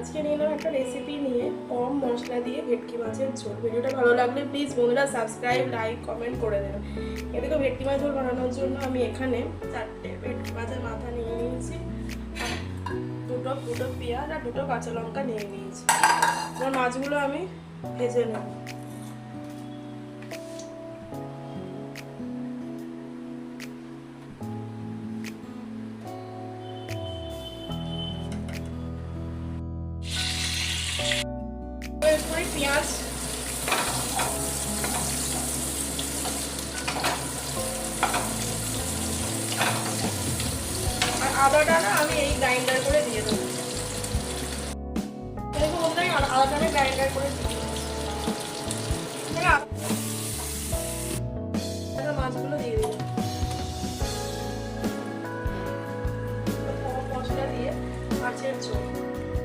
আজকে নিলাম একটা রেসিপি নিয়ে, কম মশলা দিয়ে ভেটকি মাছের ঝোল। ভিডিওটা ভালো লাগলে প্লিজ বন্ধুরা সাবস্ক্রাইব লাইক কমেন্ট করে দেবেন। এদিকে ভেটকি মাছ ঝোল বানানোর জন্য আমি এখানে চারটে ভেটকি মাছের মাথা নিয়ে নিয়েছি দুটো দুটো পেঁয়াজ আর দুটো কাঁচা লঙ্কা নিয়ে নিয়েছি। এবার মাছগুলো আমি ভেজে নেব। পেঁয়াজ আর আদাটা না আমি এই গ্রাইন্ডার করে দিয়ে দেবো। এরকম আদাটা আমি গ্রাইন্ডার করে দিয়ে মাছগুলো দিয়ে দেবো। মাছের চোখ